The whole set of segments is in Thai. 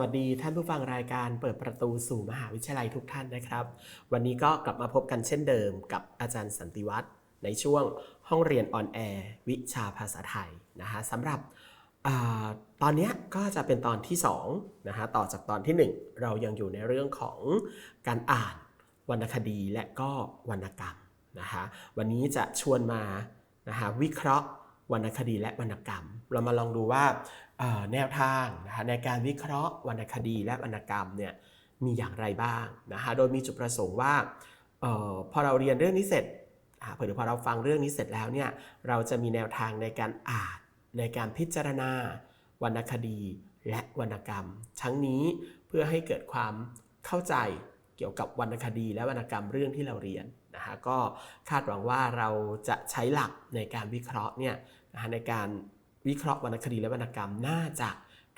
วัสดีท่านผู้ฟังรายการเปิดประตูสู่มหาวิทยาลัยทุกท่านนะครับ วันนี้ก็กลับมาพบกันเช่นเดิมกับอาจารย์สันติวัฒน์ในช่วงห้องเรียนออนแอร์วิชาภาษาไทยนะฮะสำหรับอตอนนี้ก็จะเป็นตอนที่2นะฮะต่อจากตอนทีหนึ่1 เรายังอยู่ในเรื่องของการอ่านวรรณคดีและก็วรรณกรรมนะฮะวันนี้จะชวนมานะฮะวิเคราะห์วรรณคดีและวรรณกรรม เรามาลองดูว่า แนวทางนะฮะในการวิเคราะห์วรรณคดีและวรรณกรรมเนี่ยมีอย่างไรบ้างนะฮะโดยมีจุดประสงค์ว่าออพอเราเรียนเรื่องนี้เสร็จอ่าเผื่อพอเราฟังเรื่องนี้เสร็จแล้วเนี่ยเราจะมีแนวทางในการอ่านในการพิจารณาวรรณคดีและวรรณกรรม ทั้งนี้เพื่อให้เกิดความเข้าใจเกี่ยวกับวรรณคดีและวรรณกรรมเรื่องที่เราเรียนนะฮะก็คาดหวังว่าเราจะใช้หลักในการวิเคราะห์เนี่ยนะฮะในการ วิเคราะห์วรรณคดีและวรรณกรรมน่าจะ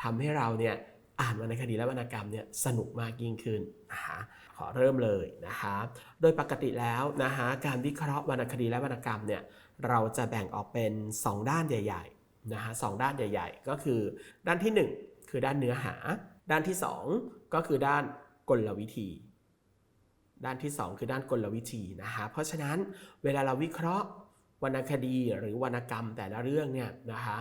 ทำให้เราเนี่ยอ่านวรรณคดีและวรรณกรรมเนี่ยสนุกมากยิ่งขึ้นนะคะขอเริ่มเลยนะคะ โดยปกติแล้วนะคะการวิเคราะห์วรรณคดีและวรรณกรรมเนี่ยเราจะแบ่งออกเป็น 2 ด้านใหญ่ๆนะคะสองด้านใหญ่ ๆ ก็คือด้านที่ 1 คือด้านเนื้อหา ด้านที่ 2 ก็คือด้านกลวิธี ด้านที่ 2 คือด้านกลวิธีนะคะเพราะฉะนั้นเวลาเราวิเคราะห์ วรรณคดีหรือวรรณกรรมแต่ละเรื่องเนี่ยนะคะ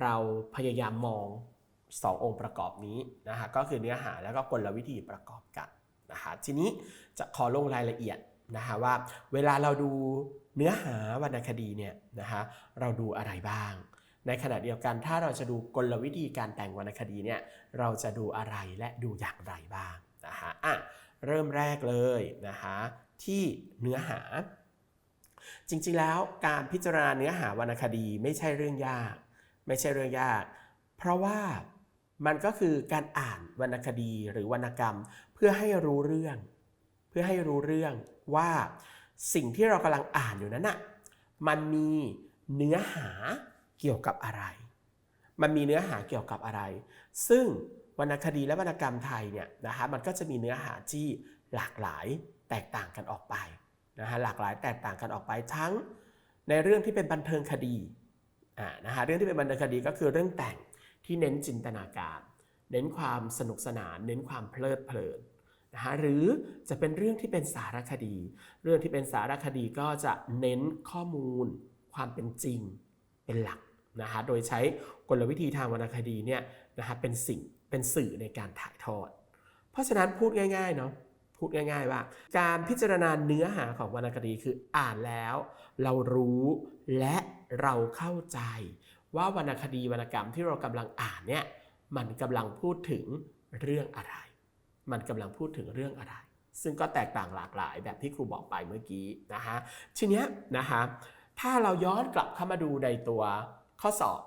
เราพยายามมอง2องค์ประกอบนี้นะคะก็คือเนื้อหาแล้วก็กลวิธีประกอบกันนะคะทีนี้จะขอลงรายละเอียดนะคะว่าเวลาเราดูเนื้อหาวรรณคดีเนี่ยนะคะเราดูอะไรบ้าง ในขณะเดียวกันถ้าเราจะดูกลวิธีการแต่งวรรณคดีเนี่ยเราจะดูอะไรและดูอย่างไรบ้างนะคะอะเริ่มแรกเลยนะคะที่เนื้อหา จริงๆแล้วการพิจารณาเนื้อหาวรรณคดีไม่ใช่เรื่องยาก ไม่ใช่เรื่องยาก เพราะว่ามันก็คือการอ่านวรรณคดีหรือวรรณกรรม เพื่อให้รู้เรื่อง เพื่อให้รู้เรื่องว่าสิ่งที่เรากำลังอ่านอยู่นั้นน่ะมันมีเนื้อหาเกี่ยวกับอะไร มันมีเนื้อหาเกี่ยวกับอะไร ซึ่งวรรณคดีและวรรณกรรมไทยเนี่ยนะคะมันก็จะมีเนื้อหาที่หลากหลายแตกต่างกันออกไป นะฮะหลากหลายแตกต่างกันออกไปทั้งในเรื่องที่เป็นบันเทิงคดีอ่านะฮะเรื่องที่เป็นบันเทิงคดีก็คือเรื่องแต่งที่เน้นจินตนาการ เน้นความสนุกสนาน เน้นความเพลิดเพลินนะฮะหรือจะเป็นเรื่องที่เป็นสารคดี เรื่องที่เป็นสารคดีก็จะเน้นข้อมูล ความเป็นจริงเป็นหลักนะฮะโดยใช้กลวิธีทางวรรณคดีเนี่ยนะฮะเป็นสิ่งเป็นสื่อในการถ่ายทอด เพราะฉะนั้นพูดง่ายๆเนาะ พูดง่ายๆว่า การพิจารณาเนื้อหาของวรรณคดีคืออ่านแล้ว เรารู้และเราเข้าใจ ว่าวรรณคดีวรรณกรรมที่เรากำลังอ่านเนี่ยมันกำลังพูดถึงเรื่องอะไร มันกำลังพูดถึงเรื่องอะไร ซึ่งก็แตกต่างหลากหลายแบบที่ครูบอกไปเมื่อกี้นะฮะทีเนี้ยนะฮะถ้าเราย้อนกลับเข้ามาดูในตัวข้อสอบ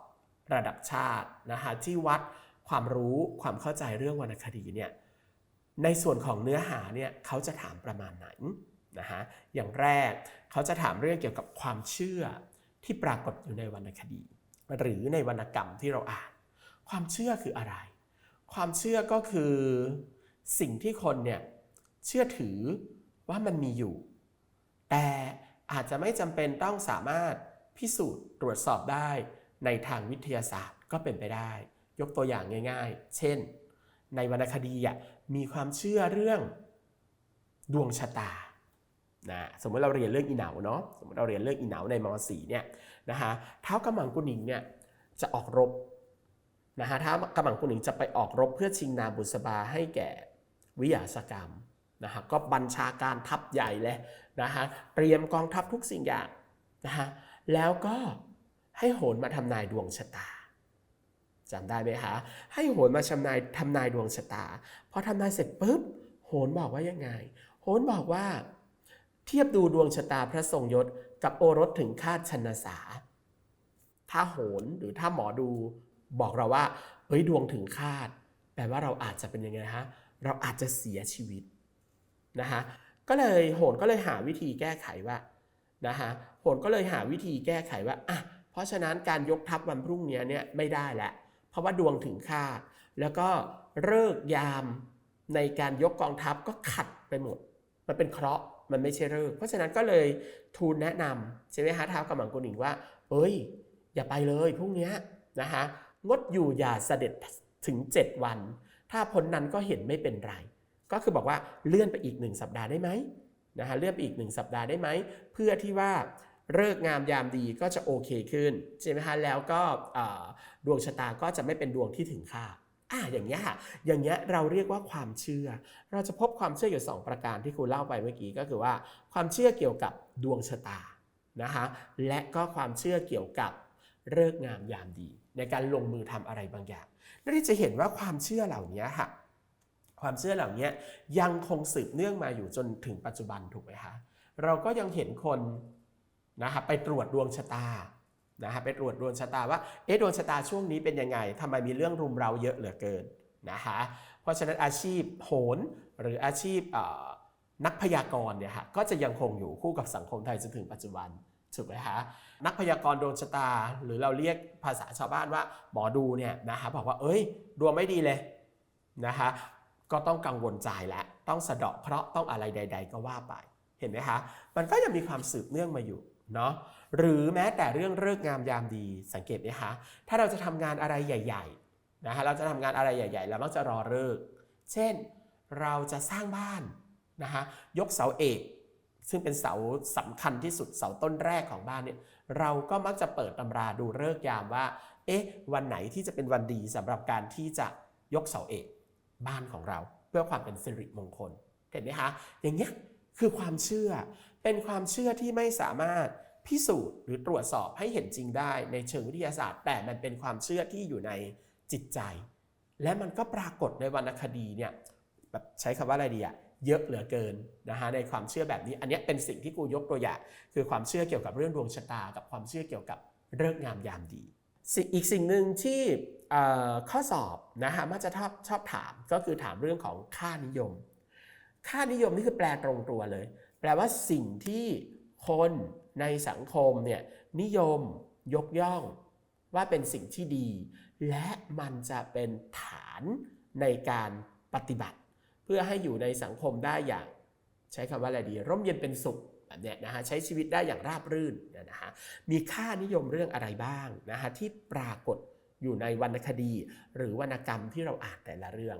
ระดับชาตินะฮะที่วัดความรู้ความเข้าใจเรื่องวรรณคดีเนี่ย ในส่วนของเนื้อหาเนี่ยเขาจะถามประมาณไหนนะฮะอย่างแรกเขาจะถามเรื่องเกี่ยวกับความเชื่อที่ปรากฏอยู่ในวรรณคดี หรือในวรรณกรรมที่เราอ่าน ความเชื่อคืออะไร ความเชื่อก็คือสิ่งที่คนเนี่ยเชื่อถือว่ามันมีอยู่ แต่อาจจะไม่จำเป็นต้องสามารถพิสูจน์ตรวจสอบได้ในทางวิทยาศาสตร์ก็เป็นไปได้ ยกตัวอย่างง่าย ๆ เช่น ในวรรณคดีอะ มีความเชื่อเรื่องดวงชะตานะสมมติเราเรียนเรื่องอีเหนาเนาะสมมติเราเรียนเรื่องอีเหนาในม .4 เนี่ยนะฮะเท้ากำมังกุนิงเนี่ยจะออกรบนะฮะเท้ากำมังกุนิงจะไปออกรบเพื่อชิงนามบุษบาให้แก่วิยาสกรรมนะฮะก็บัญชาการทัพใหญ่เลยนะฮะเตรียมกองทัพทุกสิ่งอย่างนะฮะแล้วก็ให้โหนมาทำนายดวงชะตา จำได้ไหมคะ ให้โหนมาทำนายทำนายดวงชะตา พอทำนายเสร็จปุ๊บ โหนบอกว่ายังไง โหนบอกว่า เทียบดูดวงชะตาพระทรงยศกับโอรสถึงคาดชนสา ถ้าโหนหรือถ้าหมอดูบอกเราว่าเอ้ยดวงถึงคาด แปลว่าเราอาจจะเป็นยังไงฮะ เราอาจจะเสียชีวิตนะฮะก็เลยโหนก็เลยหาวิธีแก้ไขว่านะฮะโหนก็เลยหาวิธีแก้ไขว่าอะเพราะฉะนั้นการยกทัพวันพรุ่งนี้เนี่ยไม่ได้แล้ว เพราะว่าดวงถึงคาด แล้วก็เลิกยามในการยกกองทัพก็ขัดไปหมด มันเป็นเคราะห์มันไม่ใช่เลิกเพราะฉะนั้นก็เลยทูลแนะนำใช่ไหมฮะท้าวกำมังกุนิงว่า เอ้ย อย่าไปเลยพรุ่งนี้นะฮะงดอยู่อย่าเสด็จถึง 7 วัน ถ้าพ้นนั้นก็เห็นไม่เป็นไร ก็คือบอกว่าเลื่อนไปอีกหนึ่งสัปดาห์ได้ไหมนะฮะเลื่อนไปอีกหนึ่งสัปดาห์ได้ไหม เพื่อที่ว่า เลิกงามยามดีก็จะโอเคขึ้นใช่ไหมฮะแล้วก็ดวงชะตาก็จะไม่เป็นดวงที่ถึงคาดอะอย่างเงี้ยค่ะอย่างเงี้ยเราเรียกว่าความเชื่อ เราจะพบความเชื่ออยู่สองประการที่ครูเล่าไปเมื่อกี้ก็คือว่า ความเชื่อเกี่ยวกับดวงชะตานะคะและก็ความเชื่อเกี่ยวกับเลิกงามยามดี ในการลงมือทำอะไรบางอย่างนั่นที่จะเห็นว่าความเชื่อเหล่านี้ค่ะความเชื่อเหล่านี้ยังคงสืบเนื่องมาอยู่จนถึงปัจจุบันถูกไหมคะเราก็ยังเห็นคน นะคะไปตรวจดวงชะตานะคะไปตรวจดวงชะตาว่าเอ๊ะดวงชะตาช่วงนี้เป็นยังไงทำไมมีเรื่องรุมเราเยอะเหลือเกินนะคะเพราะฉะนั้นอาชีพโหนหรืออาชีพนักพยากรณ์เนี่ยฮะก็จะยังคงอยู่คู่กับสังคมไทยจนถึงปัจจุบันถูกไหมคะนักพยากรณ์ดวงชะตา หรือเราเรียกภาษาชาวบ้านว่าหมอดูเนี่ยนะคะบอกว่าเอ้ยดวงไม่ดีเลยนะคะก็ต้องกังวลใจแล้วต้องสะเดาะเคราะห์ต้องอะไรใด ๆ ก็ว่าไปเห็นไหมคะมันก็ยังมีความสืบเนื่องมาอยู่ เนาะหรือแม้แต่เรื่องเลิกงามยามดีสังเกตไหมคะถ้าเราจะทำงานอะไรใหญ่ๆนะคะเราจะทำงานอะไรใหญ่ ๆ เรามักจะรอเลิกเช่นเราจะสร้างบ้านนะคะยกเสาเอกซึ่งเป็นเสาสำคัญที่สุดเสาต้นแรกของบ้านเนี่ยเราก็มักจะเปิดตำราดูเลิกยามว่า เอ๊ะ วันไหนที่จะเป็นวันดีสำหรับการที่จะยกเสาเอกบ้านของเรา เพื่อความเป็นสิริมงคลเห็นไหมคะอย่างเงี้ยคือความเชื่อ เป็นความเชื่อที่ไม่สามารถพิสูจน์หรือตรวจสอบให้เห็นจริงได้ในเชิงวิทยาศาสตร์ แต่มันเป็นความเชื่อที่อยู่ในจิตใจ และมันก็ปรากฏในวรรณคดีเนี่ยแบบใช้คำว่าอะไรดีอะเยอะเหลือเกินนะฮะในความเชื่อแบบนี้ อันนี้เป็นสิ่งที่กูยกตัวอย่างคือความเชื่อเกี่ยวกับเรื่องดวงชะตา กับความเชื่อเกี่ยวกับเรื่องงามยามดีอีกสิ่งหนึ่งที่ข้อสอบนะฮะมักจะชอบชอบถามก็คือถามเรื่องของค่านิยม ค่านิยมนี่คือแปลตรงตัวเลย ลว่าสิ่งที่คนในสังคมเนี่ยนิยมยกย่องว่าเป็นสิ่งที่ดี และมันจะเป็นฐานในการปฏิบัติ เพื่อให้อยู่ในสังคมได้อย่าง ใช้คำว่าอะไรดี ร่มเย็นเป็นสุขแบบเนี้ยนะฮะใช้ชีวิตได้อย่างราบรื่นนะฮะมีค่านิยมเรื่องอะไรบ้างนะฮะที่ปรากฏอยู่ในวรรณคดี หรือวรรณกรรมที่เราอ่านแต่ละเรื่อง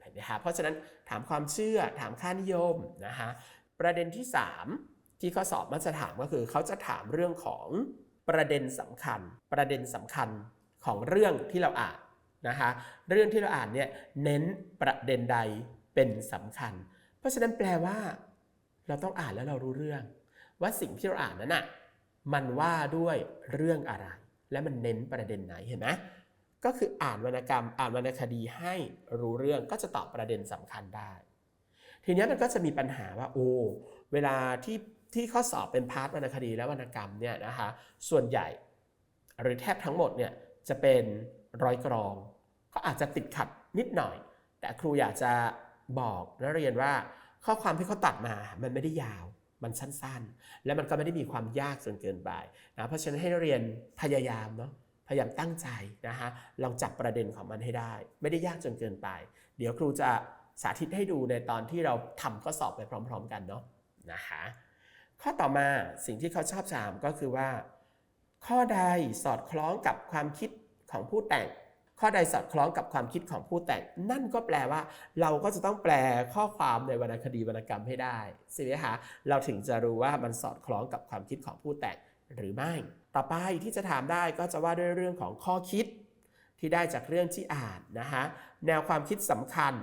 เห็นไหมคะเพราะฉะนั้นถามความเชื่อถามค่านิยมนะฮะ ประเด็นที่ 3 ที่ข้อสอบมันจะถามก็คือ เขาจะถามเรื่องของประเด็นสำคัญ ประเด็นสำคัญของเรื่องที่เราอ่านนะคะเรื่องที่เราอ่านเนี่ยเน้นประเด็นใดเป็นสำคัญ เพราะฉะนั้นแปลว่า เราต้องอ่านแล้วเรารู้เรื่อง ว่าสิ่งที่เราอ่านนั้นน่ะมันว่าด้วยเรื่องอะไร และมันเน้นประเด็นไหนเห็นไหมก็คืออ่านวรรณกรรมอ่านวรรณคดีให้รู้เรื่องก็จะตอบประเด็นสำคัญได้ ทีนี้มันก็จะมีปัญหาว่าโอ้เวลาที่ที่ข้อสอบเป็นพาร์ทวรรณคดีและวรรณกรรมเนี่ยนะคะส่วนใหญ่หรือแทบทั้งหมดเนี่ยจะเป็นร้อยกรอง ก็อาจจะติดขัดนิดหน่อย แต่ครูอยากจะบอกนักเรียนว่าข้อความที่เขาตัดมามันไม่ได้ยาวมันสั้นๆ และมันก็ไม่ได้มีความยากจนเกินไปนะเพราะฉะนั้นให้นักเรียนพยายามเนาะพยายามตั้งใจนะฮะลองจับประเด็นของมันให้ได้ ไม่ได้ยากจนเกินไป เดี๋ยวครูจะ สาธิตให้ดูในตอนที่เราทำข้อสอบไปพร้อม ๆ กันเนาะนะคะข้อต่อมาสิ่งที่เขาชอบถามก็คือว่า ข้อใดสอดคล้องกับความคิดของผู้แต่ง ข้อใดสอดคล้องกับความคิดของผู้แต่ง นั่นก็แปลว่า เราก็จะต้องแปลข้อความในวรรณคดีวรรณกรรมให้ได้ใช่ไหมคะเราถึงจะรู้ว่ามันสอดคล้องกับความคิดของผู้แต่งหรือไม่ ต่อไปที่จะถามได้ก็จะว่าด้วยเรื่องของข้อคิดที่ได้จากเรื่องที่อ่านนะคะแนวความคิดสำคัญ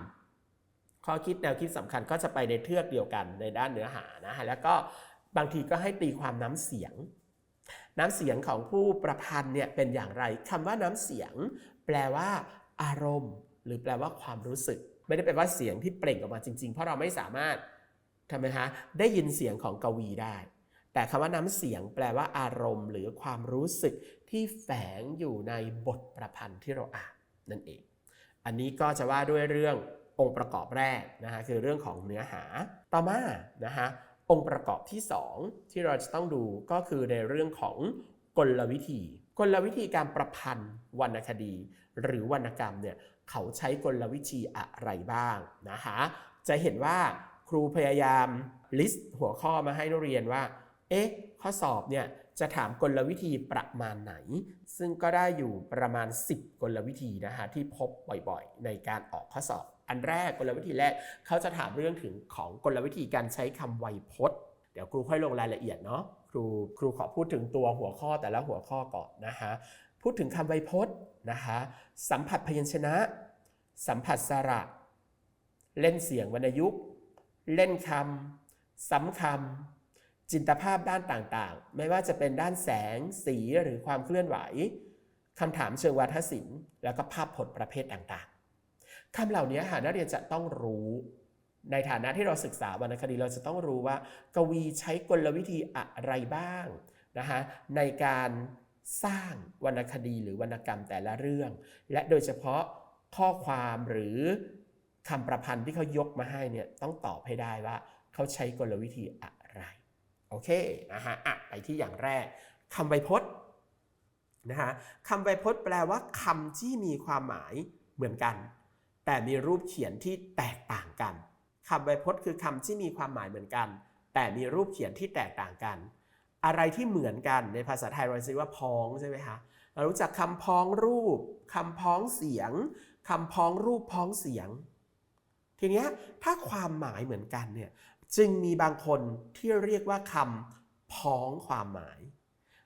ข้อคิดแนวคิดสำคัญก็จะไปในเทือกเดียวกันในด้านเนื้อหานะฮะแล้วก็บางทีก็ให้ตีความน้ำเสียง น้ำเสียงของผู้ประพันธ์เนี่ยเป็นอย่างไรคำว่าน้ำเสียง แปลว่า อารมณ์ หรือแปลว่าความรู้สึก ไม่ได้แปลว่าเสียงที่เปล่งออกมาจริง ๆ เพราะเราไม่สามารถทำไมคะได้ยินเสียงของกวีได้ แต่คำว่าน้ำเสียง แปลว่าอารมณ์ หรือความรู้สึกที่แฝงอยู่ในบทประพันธ์ที่เราอ่านนั่นเอง อันนี้ก็จะว่าด้วยเรื่อง องค์ประกอบแรกนะฮะคือเรื่องของเนื้อหาต่อมานะฮะองค์ประกอบที่ 2 ที่เราจะต้องดูก็คือในเรื่องของกลวิธี กลวิธีการประพันธ์วรรณคดี หรือวรรณกรรมเนี่ยเขาใช้กลวิธีอะไรบ้างนะคะจะเห็นว่าครูพยายามลิสต์หัวข้อมาให้นักเรียนว่าเอ๊ะข้อสอบเนี่ยจะถามกลวิธีประมาณไหน ซึ่งก็ได้อยู่ประมาณ 10 กลวิธีนะฮะที่พบบ่อยๆ ในการออกข้อสอบ อันแรกกลวิธีแรกเขาจะถามเรื่องถึงของกลวิธีการใช้คำไวยพจน์ เดี๋ยวครูค่อยลงรายละเอียดเนาะครูครูขอพูดถึงตัวหัวข้อแต่ละหัวข้อก่อนนะฮะพูดถึงคำไวยพจน์นะคะสัมผัสพยัญชนะ สัมผัสสระ เล่นเสียงวรรณยุกต์ เล่นคำซ้ำคำจินตภาพด้านต่างๆ ไม่ว่าจะเป็นด้านแสง สีหรือความเคลื่อนไหวคำถามเชิงวาทศิลป์ แล้วก็ภาพพจน์ประเภทต่าง คำเหล่านี้หานักเรียนจะต้องรู้ในฐานะที่เราศึกษาวรรณคดีเราจะต้องรู้ว่า กวีใช้กลวิธีอะไรบ้างนะคะในการสร้างวรรณคดีหรือวรรณกรรมแต่ละเรื่อง และโดยเฉพาะข้อความหรือคำประพันธ์ที่เขายกมาให้เนี่ยต้องตอบให้ได้ว่า เขาใช้กลวิธีอะไรโอเคนะฮะอะไปที่อย่างแรกคำไวยพจน์นะฮะคำไวยพจน์แปลว่าคำที่มีความหมายเหมือนกัน แต่มีรูปเขียนที่แตกต่างกันคำไวยพจน์คือคำที่มีความหมายเหมือนกัน แต่มีรูปเขียนที่แตกต่างกัน อะไรที่เหมือนกันในภาษาไทยเราเรียกว่าพ้องใช่ไหมคะเรารู้จักคำพ้องรูปคำพ้องเสียงคำพ้องรูปพ้องเสียง ทีนี้ถ้าความหมายเหมือนกันเนี่ยจึงมีบางคนที่เรียกว่าคำพ้องความหมาย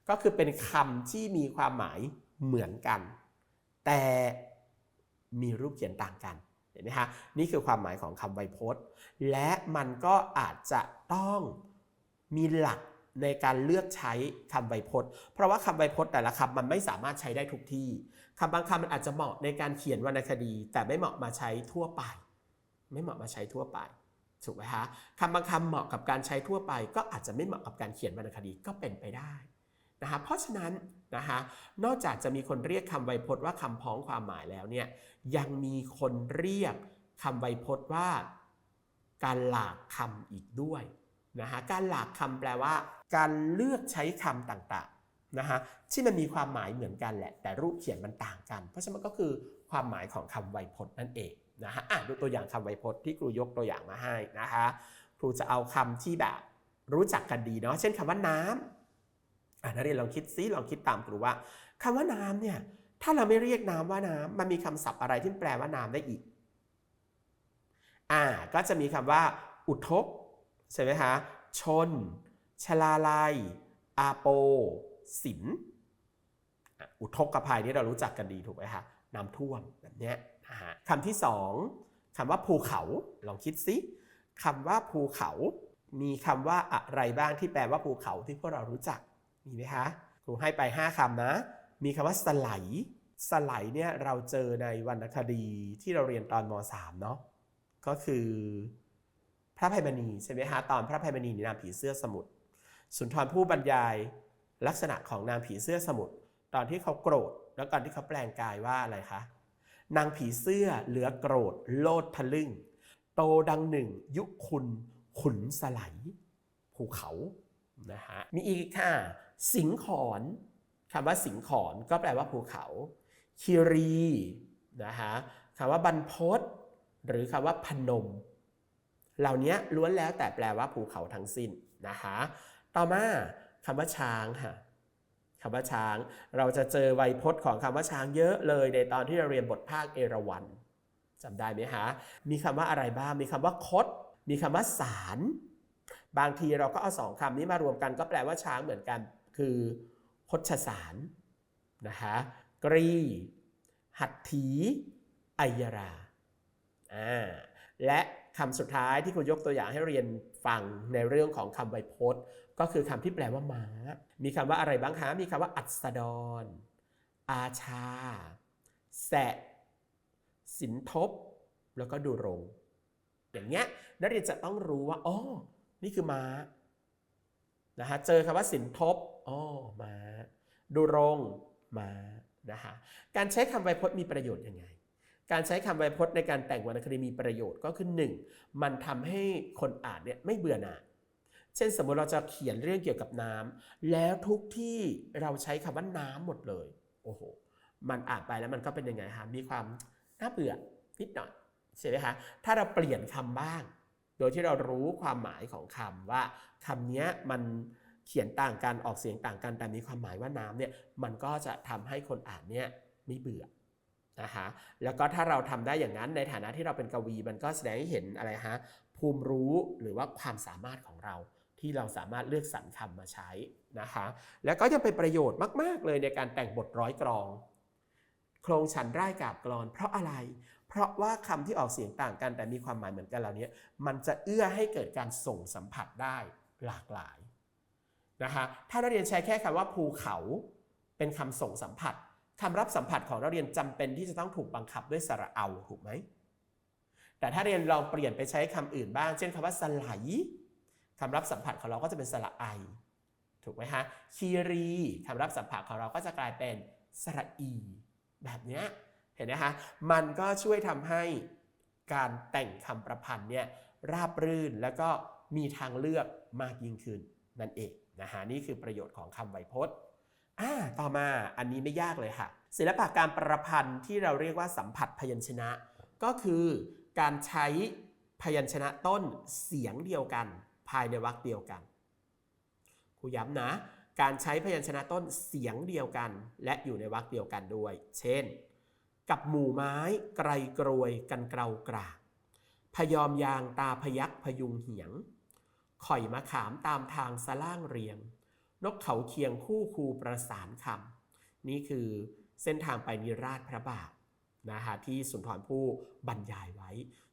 ก็คือเป็นคำที่มีความหมายเหมือนกัน แต่ มีรูปเขียนต่างกันเห็นไหมคะนี่คือความหมายของคำไวยพจน์ และมันก็อาจจะต้องมีหลักในการเลือกใช้คำไวยพจน์ เพราะว่าคำไวยพจน์แต่ละคำมันไม่สามารถใช้ได้ทุกที่คำบางคำมันอาจจะเหมาะในการเขียนวรรณคดี แต่ไม่เหมาะมาใช้ทั่วไป ไม่เหมาะมาใช้ทั่วไปถูกไหมคะคำบางคำเหมาะกับการใช้ทั่วไป ก็อาจจะไม่เหมาะกับการเขียนวรรณคดีก็เป็นไปได้นะคะเพราะฉะนั้น นะคะนอกจากจะมีคนเรียกคำไวยพจน์ว่าคำพ้องความหมายแล้วเนี่ยยังมีคนเรียกคำไวยพจน์ว่า การหลากคำอีกด้วยนะฮะการหลากคำแปลว่า การเลือกใช้คำต่างๆนะฮะที่มันมีความหมายเหมือนกันแหละ แต่รูปเขียนมันต่างกัน เพราะฉะนั้นก็คือความหมายของคำไวยพจน์นั่นเองนะฮะอะดูตัวอย่างคำไวยพจน์ที่ครูยกตัวอย่างมาให้นะคะครูจะเอาคำที่แบบรู้จักกันดีเนาะเช่นคำว่าน้ำ นักเรียนลองคิดซิลองคิดตามครูว่าคำว่าน้ำเนี่ยถ้าเราไม่เรียกน้ำว่าน้ำมันมีคำศัพท์อะไรที่แปลว่าน้ำได้อีกอ่าก็จะมีคำว่า อุทกใช่ไหมคะชน ชลาลัยอาโป สิน อุทกภัยนี่เรารู้จักกันดีถูกไหมคะน้ำท่วมแบบเนี้ยคำที่สองคำว่าภูเขา ลองคิดซิคำว่าภูเขา มีคำว่าอะไรบ้างที่แปลว่าภูเขาที่พวกเรารู้จัก มีไหมคะครูให้ไป 5คำนะ มีคำว่าสไลด์สไลด์เนี่ยเราเจอในวรรณคดีที่เราเรียนตอนม .3 เนาะก็คือ พระภัยมณีใช่ไหมฮะตอนพระภัยมณีในนามผีเสื้อสมุทรสุนทรผู้บรรยายลักษณะของนางผีเสื้อสมุทรตอนที่เขาโกรธ แล้วตอนที่เขาแปลงกายว่าอะไรคะนางผีเสื้อเหลือโกรธ โลดทะลึ่ง โตดังหนึ่ง ยุคุณขุนสไลภูเขานะฮะมีอีกค่ะ สิงขอนคำว่าสิงขอนก็แปลว่าภูเขาคีรีนะฮะคำว่าบรรพตหรือคำว่าพนม เหล่านี้ล้วนแล้วแต่แปลว่าภูเขาทั้งสิ้นนะคะต่อมาคำว่าช้างค่ะคำว่าช้าง เราจะเจอไวยพจน์ของคำว่าช้างเยอะเลยในตอนที่เราเรียนบทภาคเอราวัณจำได้ไหมคะมีคำว่าอะไรบ้าง มีคำว่าคด มีคำว่าสาร บางทีเราก็เอาสองคำนี้มารวมกันก็แปลว่าช้างเหมือนกัน คือคดชสารนะคะกรี หัตถีไอยราอ่าและคำสุดท้ายที่คุณยกตัวอย่างให้เรียนฟังในเรื่องของคำไวยพจน์ ก็คือคำที่แปลว่าม้า มีคำว่าอะไรบ้างคะ มีคำว่าอัสดร อาชา แสะ สินทบ แล้วก็ดูรง อย่างเงี้ยนักเรียนจะต้องรู้ว่าอ๋อนี่คือม้านะฮะเจอคำว่าสินทบ อ๋อมาดูรงมานะฮะการใช้คำไวยพจน์มีประโยชน์ยังไง การใช้คำไวยพจน์ในการแต่งวรรณคดีมีประโยชน์ก็คือ 1. มันทำให้คนอ่านเนี่ยไม่เบื่อหน่ายเช่นสมมติเราจะเขียนเรื่องเกี่ยวกับน้ำแล้วทุกที่เราใช้คำว่าน้ำหมดเลยโอ้โหมันอ่านไปแล้วมันก็เป็นยังไงฮะมีความน่าเบื่อนิดหน่อยใช่ไหมคะถ้าเราเปลี่ยนคำบ้าง โดยที่เรารู้ความหมายของคำว่าคำนี้มัน เขียนต่างกันออกเสียงต่างกัน แต่มีความหมายว่าน้ำเนี่ยมันก็จะทำให้คนอ่านเนี่ยไม่เบื่อนะคะแล้วก็ถ้าเราทำได้อย่างนั้นในฐานะที่เราเป็นกวีมันก็แสดงให้เห็นอะไรฮะภูมิรู้หรือว่าความสามารถของเราที่เราสามารถเลือกสรรคำมาใช้นะคะ แล้วก็ยังเป็นประโยชน์มาก ๆ เลยในการแต่งบทร้อยกรอง โครงฉันร่ายกาบกรอน เพราะอะไร เพราะว่าคำที่ออกเสียงต่างกันแต่มีความหมายเหมือนกันเหล่านี้มันจะเอื้อให้เกิดการส่งสัมผัสได้หลากหลาย นะคะถ้าเราเรียนใช้แค่คำว่าภูเขาเป็นคำส่งสัมผัสคำรับสัมผัสของเราเรียนจำเป็นที่จะต้องถูกบังคับด้วยสระเอาถูกไหมแต่ถ้าเรียนลองเปลี่ยนไปใช้คำอื่นบ้าง เช่นคำว่าสไหลคำรับสัมผัสของเราก็จะเป็นสระไอ ถูกไหมฮะคีรีคำรับสัมผัสของเราก็จะกลายเป็นสระอี แบบนี้เห็นไหมคะมันก็ช่วยทำให้การแต่งคำประพันธ์เนี่ยราบรื่นแล้วก็มีทางเลือกมากยิ่งขึ้นนั่นเอง นะฮะนี่คือประโยชน์ของคำไวยพจน์อ่าต่อมาอันนี้ไม่ยากเลยค่ะ ศิลปะการประพันธ์ที่เราเรียกว่าสัมผัสพยัญชนะ ก็คือการใช้พยัญชนะต้นเสียงเดียวกัน ภายในวรรคเดียวกันครูย้ำนะ การใช้พยัญชนะต้นเสียงเดียวกัน และอยู่ในวรรคเดียวกันด้วย เช่น กับหมู่ไม้ไกรกรวยกันเกลากราพยอมยางตาพยักพยุงเหียง ข่อยมะขามตามทางสล่างเรียง นกเขาเคียงคู่คูประสานคำนี่คือเส้นทางไปนิราชพระบาทนะฮะที่สุนทรภู่บรรยายไว้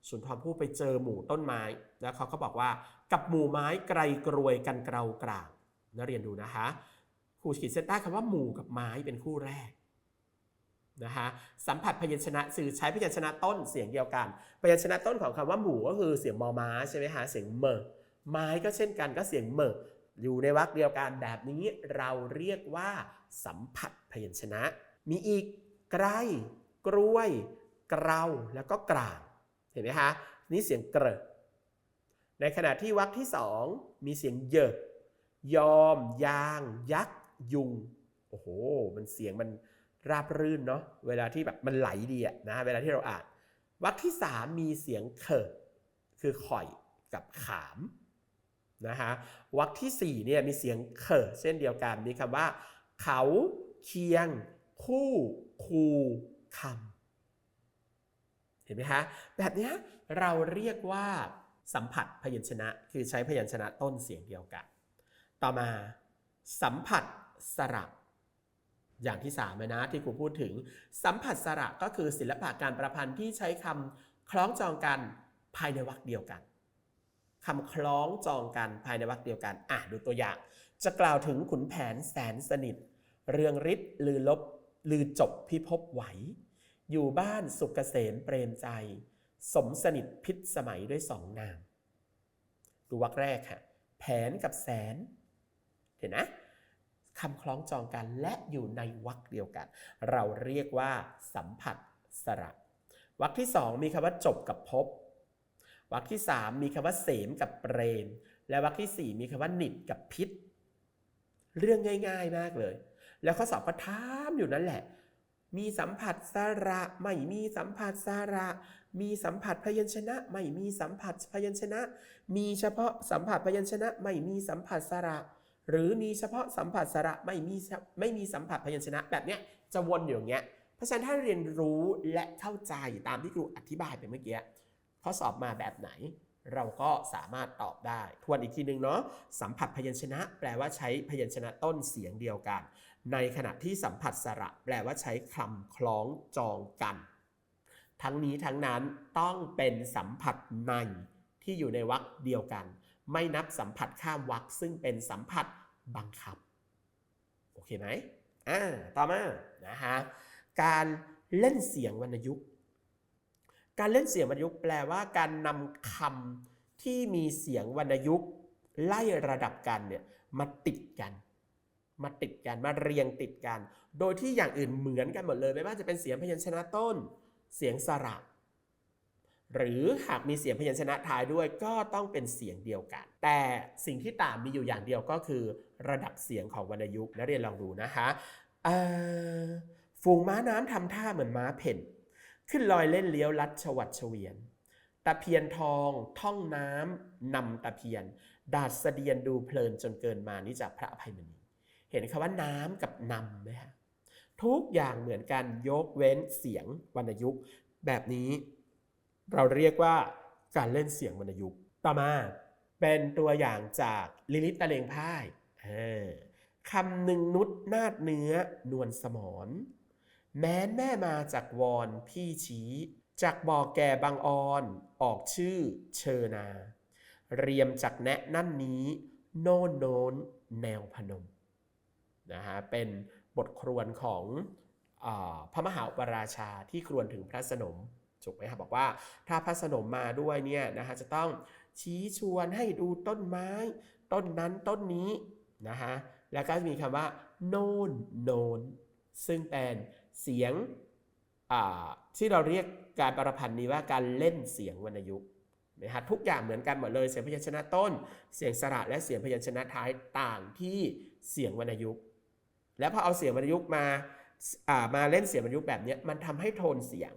สุนทรภู่ไปเจอหมู่ต้นไม้ แล้วเขาก็บอกว่ากับหมู่ไม้ไกรกรวยกันเกลากรากนักเรียนดูนะคะครูขีดเส้นใต้คำว่าหมู่กับไม้เป็นคู่แรกนะคะสัมผัสพยัญชนะสื่อใช้พยัญชนะต้นเสียงเดียวกัน พยัญชนะต้นของคำว่าหมู่ก็คือเสียงมอม้าใช่ไหมคะเสียงเมอ ไม้ก็เช่นกันก็เสียงเมออยู่ในวรรคเดียวกันแบบนี้เราเรียกว่า สัมผัสพยัญชนะ มีอีกไกรกรวย เกลาแล้วก็กลางเห็นไหมคะนี่เสียงเกรในขณะที่วรรคที่สองมีเสียงเยอะยอม ยาง ยักษ์ยุงโอ้โห มันเสียงมันราบรื่นเนาะเวลาที่แบบมันไหลดีอะนะเวลาที่เราอ่านวรรคที่3มีเสียงเขิดคือข่อยกับขาม นะฮะวรรคที่4เนี่ยมีเสียงเขิดเช่นเดียวกันมีคำว่า เขาเคียง คู่คูคำเห็นไหมคะแบบนี้เราเรียกว่าสัมผัสพยัญชนะคือใช้พยัญชนะต้นเสียงเดียวกัน ต่อมาสัมผัสสระอย่างที่3นะที่ครูพูดถึง สัมผัสสระก็คือศิลปะการประพันธ์ที่ใช้คำคล้องจองกันภายในวรรคเดียวกัน คำคล้องจองกันภายในวรรคเดียวกันอะดูตัวอย่าง จะกล่าวถึงขุนแผนแสนสนิท เรืองฤทธิ์ลือลบลือจบพิภพไหว อยู่บ้านสุกเกษมเปรมใจ สมสนิทพิษสมัยด้วยสองนาม ดูวรรคแรกค่ะ แผนกับแสน เห็นนะคำคล้องจองกันและอยู่ในวรรคเดียวกัน เราเรียกว่าสัมผัสสระวรรคที่สองมีคำว่าจบกับพบ วรรคที่สามมีคำว่าเสมกับเปรม และวรรคที่สี่มีคำว่าหนิดกับพิษ เรื่องง่าย ๆมากเลย แล้วข้อสอบก็ถามอยู่นั่นแหละ มีสัมผัสสระไม่มีสัมผัสสระ มีสัมผัสพยัญชนะ ไม่มีสัมผัสพยัญชนะ มีเฉพาะสัมผัสพยัญชนะ ไม่มีสัมผัสสระ หรือมีเฉพาะสัมผัสสระไม่มีไม่มีสัมผัสพยัญชนะ แบบเนี้ยจะวนอยู่อย่างเงี้ย เพราะฉะนั้นถ้าเรียนรู้และเข้าใจตามที่ครูอธิบายไปเมื่อกี้ ข้อสอบมาแบบไหน เราก็สามารถตอบได้ ทวนอีกทีหนึ่งเนาะสัมผัสพยัญชนะ แปลว่าใช้พยัญชนะต้นเสียงเดียวกัน ในขณะที่สัมผัสสระแปลว่าใช้คำคล้องจองกัน ทั้งนี้ทั้งนั้นต้องเป็นสัมผัสในที่อยู่ในวรรคเดียวกัน ไม่นับสัมผัสข้ามวรรคซึ่งเป็นสัมผัสบังคับ โอเคไหมอ่าต่อมานะฮะการเล่นเสียงวรรณยุกต์ การเล่นเสียงวรรณยุกต์แปลว่าการนำคำที่มีเสียงวรรณยุกต์ไล่ระดับกันเนี่ยมาติดกัน มาติดกันมาเรียงติดกัน โดยที่อย่างอื่นเหมือนกันหมดเลยไม่ว่าจะเป็นเสียงพยัญชนะต้น เสียงสระ หรือหากมีเสียงพยัญชนะท้ายด้วยก็ต้องเป็นเสียงเดียวกัน แต่สิ่งที่ต่างมีอยู่อย่างเดียวก็คือ ระดับเสียงของวรรณยุกต์นักเรียนลองดูนะคะฝูงม้าน้ำทำท่าเหมือนม้าเพ่น ขึ้นลอยเล่นเลี้ยวลัดชวัดเฉวียนตะเพียนทองท่องน้ำนำตะเพียน ดาดเสดียนดูเพลินจนเกินมานี่จากพระอภัยมณีเห็นคำว่าน้ำกับนำไหมฮะทุกอย่างเหมือนกันยกเว้นเสียงวรรณยุกต์แบบนี้ เราเรียกว่าการเล่นเสียงวรรณยุกต์ต่อมาเป็นตัวอย่างจากลิลิตตะเลงพ่ายเออคำหนึ่งนุดนาดเนื้อนวลสมอน แม้นแม่มาจากวอนพี่ชี้จากบอกแก่บางออนออกชื่อเชอนา เรียมจากแนะนั่นนี้ โน่นโน้นแนวพนมนะฮะเป็นบทครวญของอพระมหาอุปราชาที่ครวญถึงพระสนมถูกไหมครับบอกว่าถ้าพระสนมมาด้วยเนี่ยนะฮะจะต้องชี้ชวนให้ดูต้นไม้ ต้นนั้นต้นนี้นะฮะแล้วก็มีคำว่าโน่นโน้นซึ่งเป็น เสียงที่เราเรียกการประพันธ์นี้ว่าการเล่นเสียงวรรณยุกต์นะฮะทุกอย่างเหมือนกันหมดเลยเสียงพยัญชนะต้น เสียงสระและเสียงพยัญชนะท้ายต่างที่เสียงวรรณยุกต์แล้วพอเอาเสียงวรรณยุกต์มามาเล่นเสียงวรรณยุกต์แบบนี้มันทำให้โทนเสียง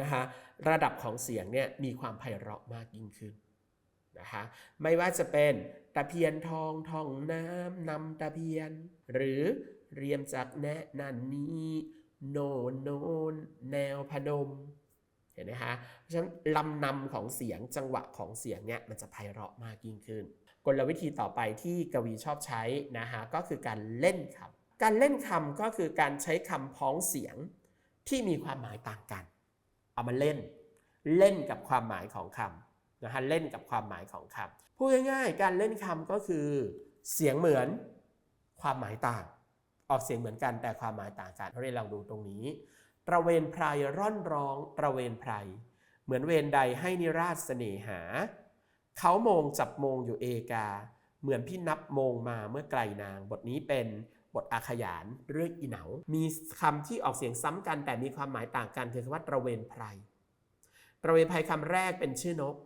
นะฮะระดับของเสียงเนี่ยมีความไพเราะมากยิ่งขึ้นนะคะไม่ว่าจะเป็นตะเพียนทองทองน้ำนำตะเพียน หรือ เรียมจากแนะนันนี้โนนโนนแนวพนมเห็นไหมคะเพราะฉะนั้นลำนำของเสียงจังหวะของเสียงเนี่ยมันจะไพเราะมากยิ่งขึ้น กลวิธีต่อไปที่กวีชอบใช้นะฮะก็คือการเล่นคำการเล่นคำก็คือการใช้คำพ้องเสียงที่มีความหมายต่างกัน เอามาเล่น เล่นกับความหมายของคำนะฮะเล่นกับความหมายของคำพูดง่ายๆ การเล่นคำก็คือ เสียงเหมือน ความหมายต่าง ออกเสียงเหมือนกันแต่ความหมายต่างกันเราเรียนเราดูตรงนี้ ตระเวนไพรร่อนร้อง ตระเวนไพร เหมือนเวรใดให้นิราชเสน่หา เขามงจับมงอยู่เอกา เหมือนพี่นับมงมาเมื่อไกลนาง บทนี้เป็นบทอาขยานเรื่องอีเหนา มีคำที่ออกเสียงซ้ำกัน แต่มีความหมายต่างกันคือคำว่าตระเวนไพร ตระเวนไพรคำแรกเป็นชื่อนก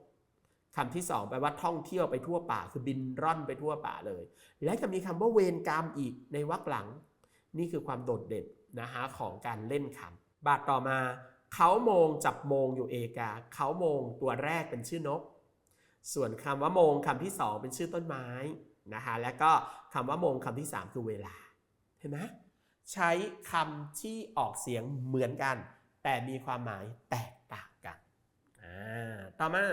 คำที่สองแปลว่าท่องเที่ยวไปทั่วป่า คือบินร่อนไปทั่วป่าเลย และจะมีคำว่าเวรกรรมอีกในวรรคหลัง นี่คือความโดดเด่นนะฮะของการเล่นคำบาทต่อมา เขาโมงจับโมงอยู่เอกา เขาโมงตัวแรกเป็นชื่อนก ส่วนคำว่าโมงคำที่สองเป็นชื่อต้นไม้นะฮะและก็คำว่าโมงคำที่สามคือเวลา เห็นไหมใช้คำที่ออกเสียงเหมือนกัน แต่มีความหมายแตกต่างกัน ต่อมา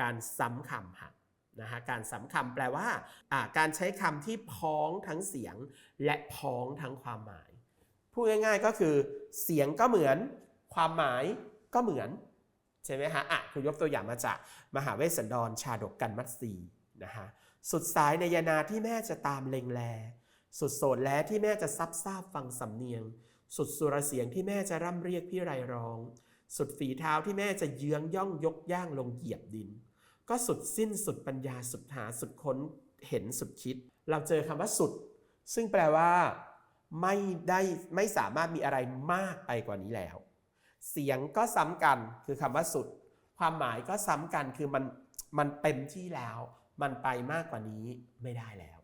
การซ้ำคำค่ะ นะฮะการซ้ำคำแปลว่าอ่าการใช้คำที่พ้องทั้งเสียงและพ้องทั้งความหมาย พูดง่ายๆก็คือ เสียงก็เหมือน ความหมายก็เหมือน ใช่ไหมฮะอะคุณยกตัวอย่างมาจากมหาเวสสันดรชาดกกันมัตสีนะฮะสุดสายในยานาที่แม่จะตามเล็งแล สุดโสดแล้ที่แม่จะซับซาบฟังสำเนียง สุดสุรเสียงที่แม่จะร่ำเรียกพี่ไรร้อง สุดฝีเท้าที่แม่จะเยื้องย่องยกย่างลงเหยียบดิน ก็สุดสิ้นสุดปัญญาสุดหาสุดค้นเห็นสุดคิด เราเจอคำว่าสุด ซึ่งแปลว่าไม่ได้ไม่สามารถมีอะไรมากไปกว่านี้แล้ว เสียงก็ซ้ำกันคือคำว่าสุด ความหมายก็ซ้ำกันคือมันมันเต็มที่แล้ว มันไปมากกว่านี้ไม่ได้แล้ว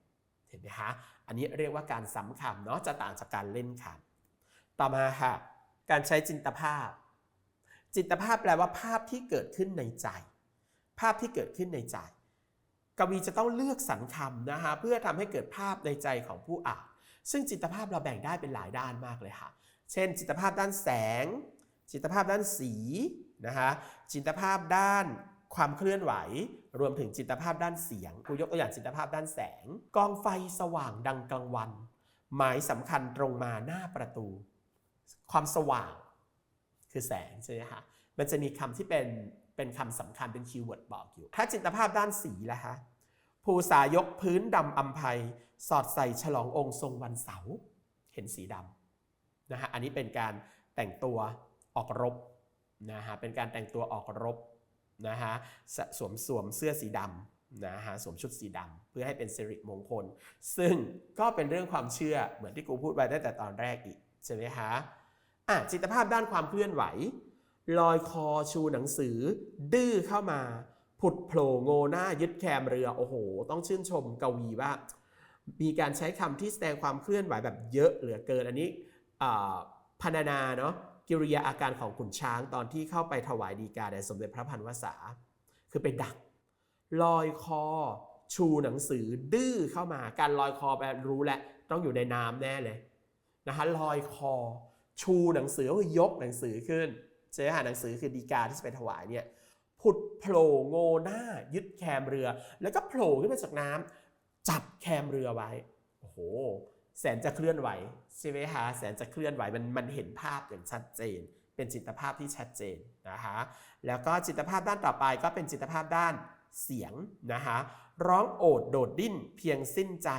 เห็นไหมคะ อันนี้เรียกว่าการซ้ำคำเนาะจะต่างจากการเล่นคำต่อมาค่ะ การใช้จินตภาพ จินตภาพแปลว่าภาพที่เกิดขึ้นในใจ ภาพที่เกิดขึ้นในใจ กวีจะต้องเลือกสรรคำนะคะเพื่อทำให้เกิดภาพในใจของผู้อ่าน ซึ่งจิตภาพเราแบ่งได้เป็นหลายด้านมากเลยค่ะ เช่น จิตภาพด้านแสง จิตภาพด้านสีนะคะจิตภาพด้านความเคลื่อนไหว รวมถึงจิตภาพด้านเสียงกูยกตัวอย่างจิตภาพด้านแสง กองไฟสว่างดังกลางวัน หมายสำคัญตรงมาหน้าประตู ความสว่าง คือแสงใช่ไหมคะมันจะมีคำที่เป็น เป็นคำสำคัญเป็นคีย์เวิร์ดบอกอยู่ ถ้าจินตภาพด้านสีล่ะคะภูษายกพื้นดำอัมภัยสอดใส่ฉลององค์ทรงวันเสาร์เห็นสีดำนะฮะอันนี้เป็นการแต่งตัวออกรบนะฮะเป็นการแต่งตัวออกรบนะฮะสสวมสวมเสื้อสีดำนะฮะสวมชุดสีดำเพื่อให้เป็นสิริมงคล ซึ่งก็เป็นเรื่องความเชื่อเหมือนที่กูพูดไว้ตั้งแต่ตอนแรกอีกใช่ไหมคะอะจิตภาพด้านความเคลื่อนไหว ลอยคอชูหนังสือ ดื้อเข้ามา ผุดโผล่โงหน้ายึดแคมเรือ โอ้โห ต้องชื่นชมกวีว่า มีการใช้คำที่แสดงความเคลื่อนไหวแบบเยอะเหลือเกินอันนี้อ่าพรรณนาเนาะกิริยาอาการของขุนช้างตอนที่เข้าไปถวายดีกาแด่สมเด็จพระพันวษา คือไปดัก ลอยคอ ชูหนังสือดื้อเข้ามา การลอยคอแปลรู้แหละ ต้องอยู่ในน้ำแน่เลยนะคะลอยคอ ชูหนังสือก็คือยกหนังสือขึ้น ใช่ไหมหาหนังสือคือดีกาที่จะไปถวายเนี่ยผุดโผล่โงหน้ายึดแคมเรือ แล้วก็โผล่ขึ้นมาจากน้ำจับแคมเรือไว้โอ้โหแสนจะเคลื่อนไหวใช่ไหมคะแสนจะเคลื่อนไหวมันมันเห็นภาพอย่างชัดเจน เป็นจิตภาพที่ชัดเจนนะคะแล้วก็จิตภาพด้านต่อไปก็เป็นจิตภาพด้านเสียงนะคะร้องโอดโดดดิ้นเพียงสิ้นใจ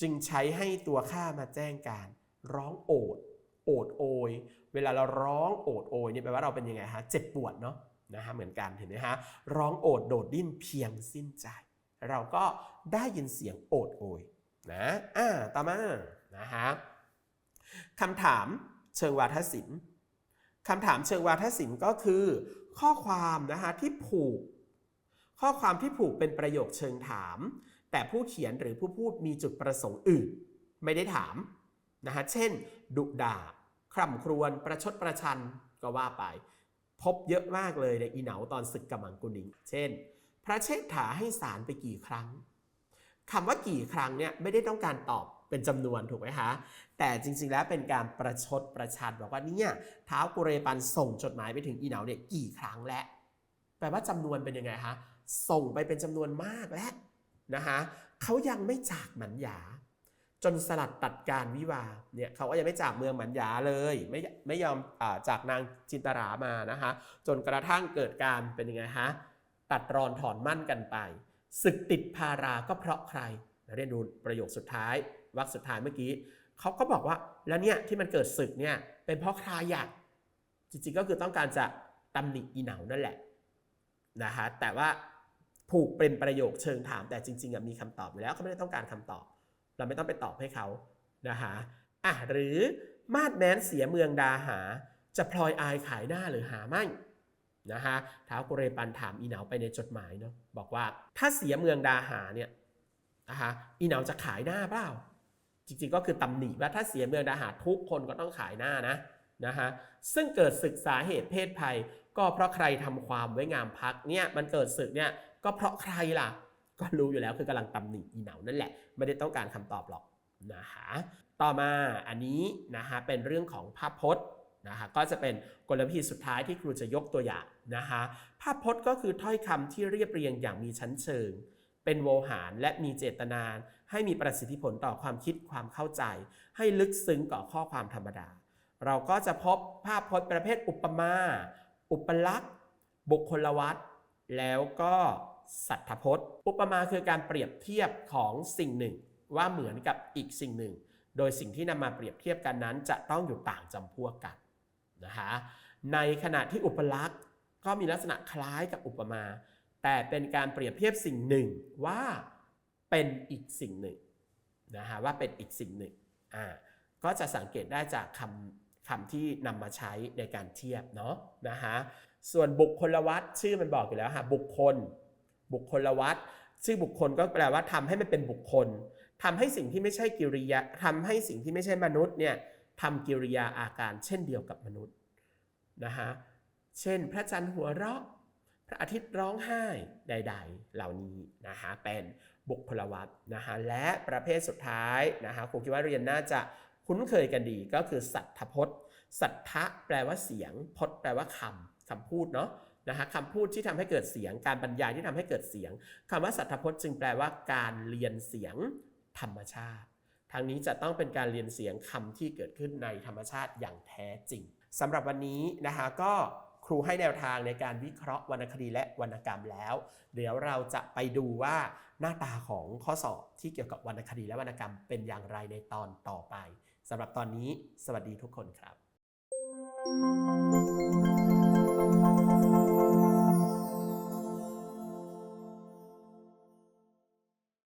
จึงใช้ให้ตัวข้ามาแจ้งการ ร้องโอด โอดโอย เวลาเราร้องโอดโอยเนี่ยแปลว่าเราเป็นยังไงฮะเจ็บปวดเนาะนะฮะเหมือนกันเห็นไหมฮะร้องโอดโดดดิ้นเพียงสิ้นใจ เราก็ได้ยินเสียงโอดโอยนะอ่าต่อมานะฮะคำถามเชิงวาทศิลป์คำถามเชิงวาทศิลป์ก็คือ ข้อความนะคะที่ผูก ข้อความที่ผูกเป็นประโยคเชิงถาม แต่ผู้เขียนหรือผู้พูดมีจุดประสงค์อื่น ไม่ได้ถามนะฮะเช่น ดุด่า คร่ำครวญประชดประชันก็ว่าไป พบเยอะมากเลยในอีเหนาตอนศึกกำมังกุนิง เช่น พระเชษฐาให้สารไปกี่ครั้งคำว่ากี่ครั้งเนี่ยไม่ได้ต้องการตอบเป็นจำนวนถูกไหมคะแต่จริงๆแล้วเป็นการประชดประชันบอกว่าเนี่ยเท้าวกุเรปันส่งจดหมายไปถึงอีเหนาเนี่ยกี่ครั้งแล้วแปลว่าจำนวนเป็นยังไงคะส่งไปเป็นจำนวนมากแล้วนะคะเขายังไม่จากหมันหยา จนสลัดตัดการวิวาเนี่ยเขาก็ยังไม่จากเมืองหมันหยาเลย ไม่ไม่ยอมอจากนางจินตรามานะคะจนกระทั่งเกิดการเป็นยังไงฮะตัดรอนถอนมั่นกันไปศึกติดพาราก็เพราะใครเรียนดูประโยคสุดท้ายวรรคสุดท้ายเมื่อกี้เขาก็บอกว่าแล้วเนี่ยที่มันเกิดศึกเนี่ยเป็นเพราะใครอยากจริงๆก็คือต้องการจะตำหนิอีเหนานั่นแหละนะคะแต่ว่าผูกเป็นประโยคเชิงถามแต่จริงๆมีคำตอบอยู่แล้วเขาไม่ได้ต้องการคำตอบ เราไม่ต้องไปตอบให้เขานะคะอะหรือมาดแม้นเสียเมืองดาหา จะพลอยอายขายหน้าหรือหาไม่นะคะท้าวกุเรปันถามอีเหนาไปในจดหมายเนาะบอกว่าถ้าเสียเมืองดาหาเนี่ยนะคะอีเหนาจะขายหน้าเปล่า จริงๆก็คือตำหนิว่าถ้าเสียเมืองดาหาทุกคนก็ต้องขายหน้านะนะคะซึ่งเกิดศึกษาเหตุเพศภัย ก็เพราะใครทำความไว้งามพักเนี่ยมันเกิดศึกเนี่ยก็เพราะใครล่ะ ก็รู้อยู่แล้วคือกำลังตำหนิอีเหนานั่นแหละ ไม่ได้ต้องการคำตอบหรอกนะคะต่อมาอันนี้นะคะเป็นเรื่องของภาพพจน์นะคะก็จะเป็นกลวิธีสุดท้ายที่ครูจะยกตัวอย่างนะคะภาพพจน์ก็คือถ้อยคำที่เรียบเรียงอย่างมีชั้นเชิง เป็นโวหารและมีเจตนา ให้มีประสิทธิผลต่อความคิดความเข้าใจ ให้ลึกซึ้งกว่าข้อความธรรมดา เราก็จะพบภาพพจน์ประเภทอุปมา อุปลักษณ์ บุคคลวัตแล้วก็ สัทธพจน์ อุปมาคือการเปรียบเทียบของสิ่งหนึ่ง ว่าเหมือนกับอีกสิ่งหนึ่ง โดยสิ่งที่นำมาเปรียบเทียบกันนั้น จะต้องอยู่ต่างจำพวกกันนะคะในขณะที่อุปลักษณ์ก็มีลักษณะคล้ายกับอุปมา แต่เป็นการเปรียบเทียบสิ่งหนึ่งว่าเป็นอีกสิ่งหนึ่งนะคะว่าเป็นอีกสิ่งหนึ่งอ่าก็จะสังเกตได้จากคำคำที่นำมาใช้ในการเทียบเนาะนะคะส่วนบุคคลวัตชื่อมันบอกอยู่แล้วค่ะบุคคล บุคคลวัตรชื่อบุคคลก็แปลว่าทำให้มันเป็นบุคคลทำให้สิ่งที่ไม่ใช่กิริยาทำให้สิ่งที่ไม่ใช่มนุษย์เนี่ยทำกิริยาอาการเช่นเดียวกับมนุษย์นะฮะเช่น พระจันทร์หัวเราะ พระอาทิตย์ร้องไห้ใด ๆ เหล่านี้นะฮะเป็นบุคคลวัตรนะฮะและประเภทสุดท้ายนะฮะครูคิดว่าเรียนน่าจะคุ้นเคยกันดีก็คือสัทธพจน์ สัทธะแปลว่าเสียง พจน์แปลว่าคำคำพูดเนาะ นะฮะคำพูดที่ทำให้เกิดเสียง การบรรยายที่ทำให้เกิดเสียงคำว่าสัทธพจน์จึงแปลว่าการเรียนเสียงธรรมชาติทางนี้จะต้องเป็นการเรียนเสียงคำที่เกิดขึ้นในธรรมชาติอย่างแท้จริงสำหรับวันนี้นะคะก็ครูให้แนวทางในการวิเคราะห์วรรณคดีและวรรณกรรมแล้ว เดี๋ยวเราจะไปดูว่าหน้าตาของข้อสอบที่เกี่ยวกับวรรณคดีและวรรณกรรมเป็นอย่างไรในตอนต่อไปสำหรับตอนนี้ สวัสดีทุกคนครับ